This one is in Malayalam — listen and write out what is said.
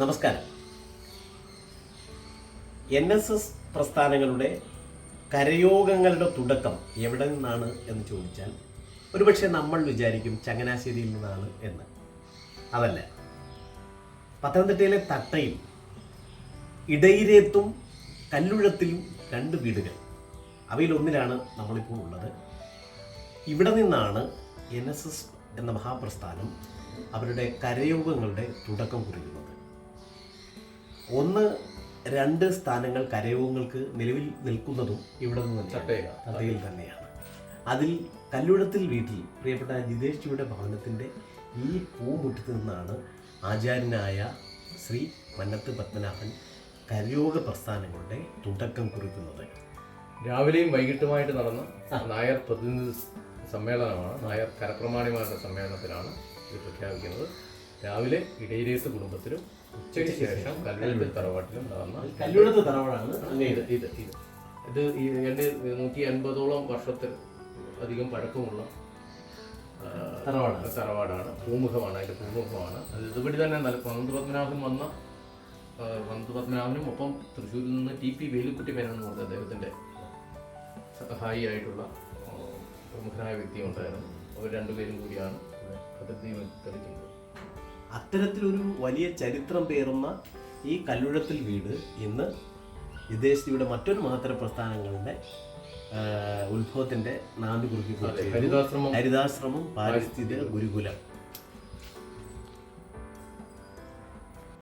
നമസ്കാരം. എൻ എസ് എസ് പ്രസ്ഥാനങ്ങളുടെ കരയോഗങ്ങളുടെ തുടക്കം എവിടെ നിന്നാണ് എന്ന് ചോദിച്ചാൽ ഒരുപക്ഷെ നമ്മൾ വിചാരിക്കും ചങ്ങനാശ്ശേരിയിൽ നിന്നാണ് എന്ന്. അതല്ല. പത്തനംതിട്ടയിലെ തട്ടയിൽ ഇടയിരേത്തും കല്ലുഴത്തിലും രണ്ട് വീടുകൾ. അവയിലൊന്നിലാണ് നമ്മളിപ്പോൾ ഉള്ളത്. ഇവിടെ നിന്നാണ് എൻ എസ് എസ് എന്ന മഹാപ്രസ്ഥാനം അവരുടെ കരയോഗങ്ങളുടെ തുടക്കം കുറിക്കുന്നത്. ഒന്ന് രണ്ട് സ്ഥാനങ്ങൾ കരയോഗങ്ങൾക്ക് നിലവിൽ നിൽക്കുന്നതും ഇവിടെ നിന്ന്. ചട്ടയിൽ. തന്നെയാണ് അതിൽ കല്ലുടത്തിൽ വീട്ടിൽ പ്രിയപ്പെട്ട ജിതേഷ് ജിയുടെ ഭവനത്തിന്റെ ഈ പൂമുറ്റത്ത് നിന്നാണ് ആചാര്യനായ ശ്രീ മന്നത്ത് പത്മനാഭൻ കരയോഗ പ്രസ്ഥാനങ്ങളുടെ തുടക്കം കുറിക്കുന്നത് രാവിലെയും വൈകിട്ടുമായിട്ട് നടന്ന നായർ പ്രതിനിധി സമ്മേളനമാണ് നായർ കരപ്രമാണിമാരുടെ സമ്മേളനത്തിലാണ് ഇത് പ്രഖ്യാപിക്കുന്നത് രാവിലെ ഇടയിലേത്ത് കുടുംബത്തിലും ഉച്ചയ്ക്ക് ശേഷം കല്ലുവെട്ട് തറവാട്ടിലും നടന്ന കല്ലുഴത്ത് തറവാടാണ് ഇത് ഇത് ഇത് ഇത് ഈ രണ്ട് നൂറ്റി അൻപതോളം വർഷത്തിൽ അധികം പഴക്കമുള്ള തറവാടാണ്. തറവാടാണ്. പൂമുഖമാണ് അതിന്റെ പൂമുഖമാണ്. അത് ഇതുപടി തന്നെ നല്ല വന്ത് പത്മനാഭൻ വന്ന പന്ത് പത്മനാഭനും ഒപ്പം തൃശ്ശൂരിൽ നിന്ന് ടി പി വേലുക്കുട്ടി മേനോൻ എന്ന് പറഞ്ഞ അദ്ദേഹത്തിന്റെ സഹായിയായിട്ടുള്ള പ്രമുഖനായ വ്യക്തി ഉണ്ടായിരുന്നു അവർ രണ്ടുപേരും കൂടിയാണ് ഇവിടെ കളിക്കുന്നത് അത്തരത്തിലൊരു വലിയ ചരിത്രം പേറുന്ന ഈ കല്ലുഴത്തിൽ വീട് ഇന്ന് വിദേശിയുടെ മറ്റൊരു മഹത്തര പ്രസ്ഥാനങ്ങളുടെ ഉത്ഭവത്തിന്റെ നാന്ദി. ഹരിതാശ്രമം ഹരിതാശ്രമം പാരിസ്ഥിതിക ഗുരുകുലം